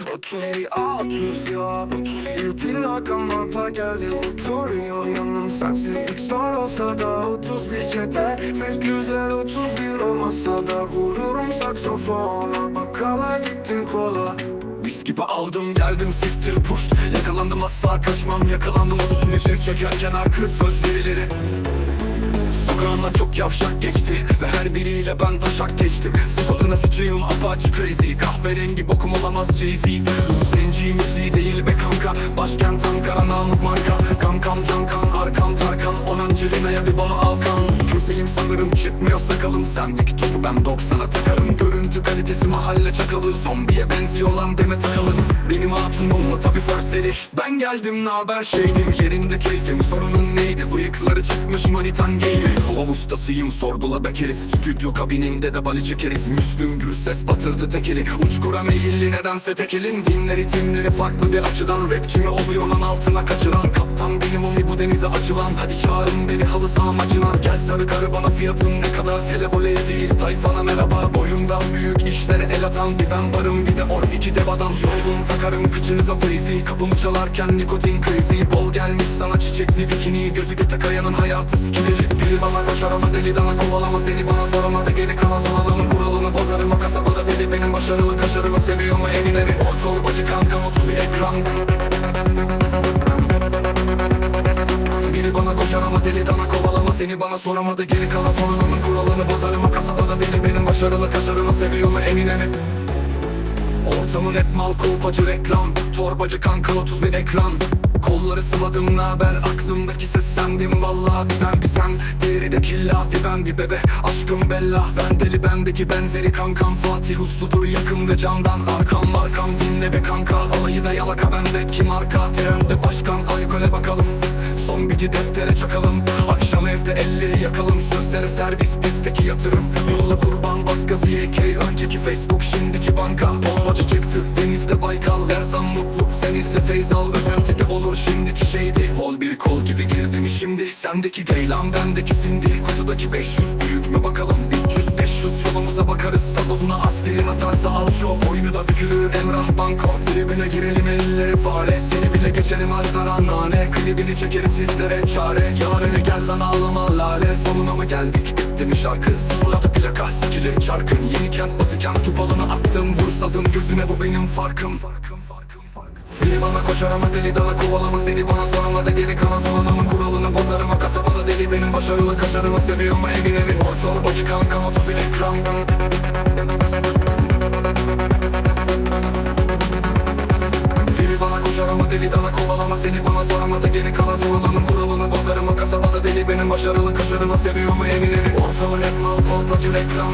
Okey altız ya yıl arkamda geldi oturuyor yanım Sensizlik. Zor olsa da otuz bir cephe Pek güzel otuz bir olmasa da Vururum saksofona Bakala gittim kola. Mis gibi aldım geldim siktir puş Yakalandım asla kaçmam. Yakalandım Otuzun içeri çekerken arka söz verileri Sokağımdan çok yavşak geçti Ve her biriyle ben taşak geçtim. Sıfatına sıçayım apache crazy. Kahverengi bokum olamaz Jay-Z. Zenci müziği değil be kanka. Başkent Ankara namık marka. Kankam cankan arkam Tarkan. On Angelina'ya bir bana alkan Köseyim sanırım çıkmıyor sakalım Sendeki topu ben 90'a takarım. Görüntü kalitesi mahalle çakalı. Zombiye benziyor lan deme takalım. Benim hatunumla tabi first dedi Ben geldim naber şeydim. Yerinde keyfim bıyıkları çıkmış manitan giymi Hava ustasıyım sorgula bekeriz Stüdyo kabininde de balı çekeriz. Müslüm Gürses batırdı tekeli. Uçkura meyilli nedense tekelin. Dinleri timleri farklı bir açıdan. Rapçimi oluyor lan altına kaçıran. Kaptan benim onu bu denize açılan Hadi çağırın beni halı saha maçına. Gel sarı karı bana fiyatın ne kadar? Televoleye değil tayfana merhaba. Boyumdan büyük işlere el atan Bir ben varım. Bir de or iki dev adam. Yorgun takarım kıçınıza feyzi. Kapımı çalarken nikotin krizi. Bol gelmiş sana çiçekli bikini. Gözü göte kayanın hayatı sikilir Biri bana koşar ama deli dana kovalama Seni. Bana soramadı geri kalan son adamın kuralını Bozarım. O kasabada deli benim başarılı kaşarımı Seviyor mu evine bir o torbacı kankam 30 ekran. Biri bana koşar ama deli dana kovalama Seni. Bana soramadı geri kalan son adamın kuralını Bozarım. O kasabada deli benim başarılı kaşarımı Seviyor mu Eminem'i Ortamın hep mal kolpacı reklam. Torbacı kanka 30 bin ekran. Kolları sıvadım naber aklımdaki ses sendim Vallahi ben bir sen. Diğeri de killa bir ben bir bebe. Aşkım bella ben deli bendeki benzeri kankam. Fatih usludur yakın ve candan. Arkam arkam dinle be kanka. Alayı da yalaka bende kim arka? Trende başkan alkole bakalım Son biti deftere çakalım. Akşam evde elleri yakalım. Sözlere servis bizdeki yatırım. Yolla kurban bas gazı YK Önceki Facebook şimdiki banka. Bombacı çıktı. Denizde Baykal Dersem mutlu. Sen izle feyz al Özentide olur. Şimdiki şeydi. Hol bir kol gibi girdim şimdi Sendeki geylan bendeki sindi. Kutudaki 500 büyük mü bakalım. 300 500 yolumuza bakarız. Sazozuna aspirin atarsa al çok Oyunu da bükülür. Emrah Banko Tribüne girelim elleri fare. Seni bile geçelim altaran nane. Klibini çekeriz sizlere çare. Yarene gel lan ağlama lale. Sonuna mı geldik? Bitti mi şarkı. Sıfırladı plaka sikilir çarkın. Yeni kent batı kent tupalını attım. Vur sazın gözüne bu benim farkım. Farkım farkım farkım biri bana koşar ama deli dala kovalama. Seni bana soramadı geri kalan son adamın kuralını Bozarım. O başarılı kaşarımı Seviyor mu evin evi Ortalı bacı kankam otobüs ekran biri bana koşar ama deli dana kovalama Seni bana soramadı geri kalan son adamın kuralını Bozarım o kasabada deli benim. Başarılı kaşarımı Seviyor mu evin evi Ortalığı hep mal kolpacı reklam